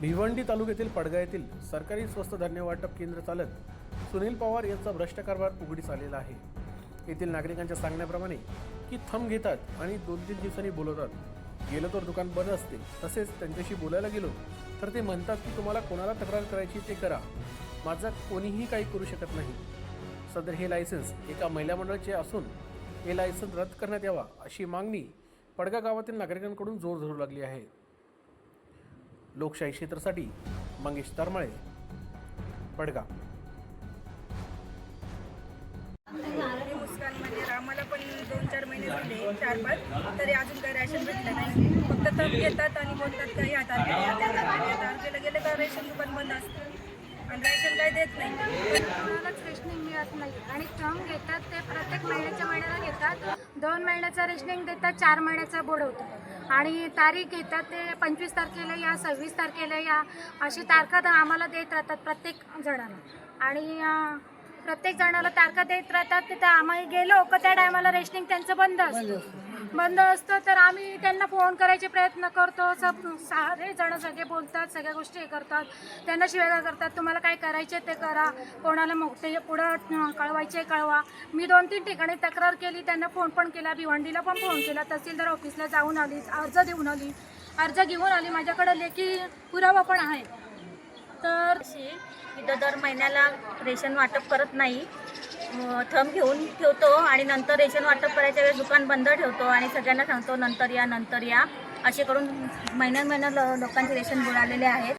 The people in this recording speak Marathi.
भिवंडी तालुक्यातील पडगा येथील सरकारी स्वस्त धान्य वाटप केंद्र चालत सुनील पवार यांचा भ्रष्ट कारभार उघडीस आलेला आहे. येथील नागरिकांच्या सांगण्याप्रमाणे की थंब घेतात आणि दोन तीन दिवसांनी बोलवतात. गेलं तर दुकान बंद असते तसेच त्यांच्याशी बोलायला गेलो तर ते म्हणतात की तुम्हाला कोणाला तक्रार करायची ते करा. माझा कोणीही काही करू शकत नाही. सदर हे लायसन्स एका महिला मंडळाचे असून हे लायसन्स रद्द करण्यात यावा अशी मागणी पडगा गावातील नागरिकांकडून जोर धरू लागली आहे. लोकशाही क्षेत्रासाठी मंगेश तरमाळे पडगा. हे मुस्कानमध्ये आम्हाला पण दोन चार महिने झाले चार पाच तरी अजून काही रेशन भेटलं नाही. फक्त तप घेतात आणि बोलतात काही या तारखेला या. गेले का रेशन दुकान बंद असतं. आणि रेशन काही देत नाही. कोणालाच रेशनिंग मिळत नाही. आणि टर्म घेतात ते प्रत्येक महिन्याच्या महिन्याला घेतात. दोन महिन्याचं रेशनिंग देतात चार महिन्याचं बुडवतात आणि तारीख घेतात ते पंचवीस तारखेला या सव्वीस तारखेला या अशी तारखा तर आम्हाला देत राहतात प्रत्येक जणाला आणि प्रत्येक जणाला तारखा देत राहतात तिथं आम्ही गेलो का त्या टायमाला रेशनिंग त्यांचं बंद असतं. बंद असतं तर आम्ही त्यांना फोन करायचे प्रयत्न करतो. सब सारे जण सगळे बोलतात सगळ्या गोष्टी हे करतात. त्यांना शिवाय करतात तुम्हाला काय करायचे ते करा. कोणाला मोठे पुढं कळवायचे कळवा. मी दोन तीन ठिकाणी तक्रार केली त्यांना फोन पण केला भिवंडीला पण फोन केला. तहसीलदार ऑफिसला जाऊन आली अर्ज देऊन आली. अर्ज घेऊन आली माझ्याकडे लेखी पुरावा पण आहे. तर इथं दर महिन्याला रेशन वाटप करत नाही. थंब घेऊन ठेवतो आणि नंतर रेशन वाटप करायच्या वेळेस दुकान बंद ठेवतो आणि सगळ्यांना सांगतो नंतर या नंतर या. असे करून महिन्या महिन्यात लोकांचे रेशन बुडालेले आहेत.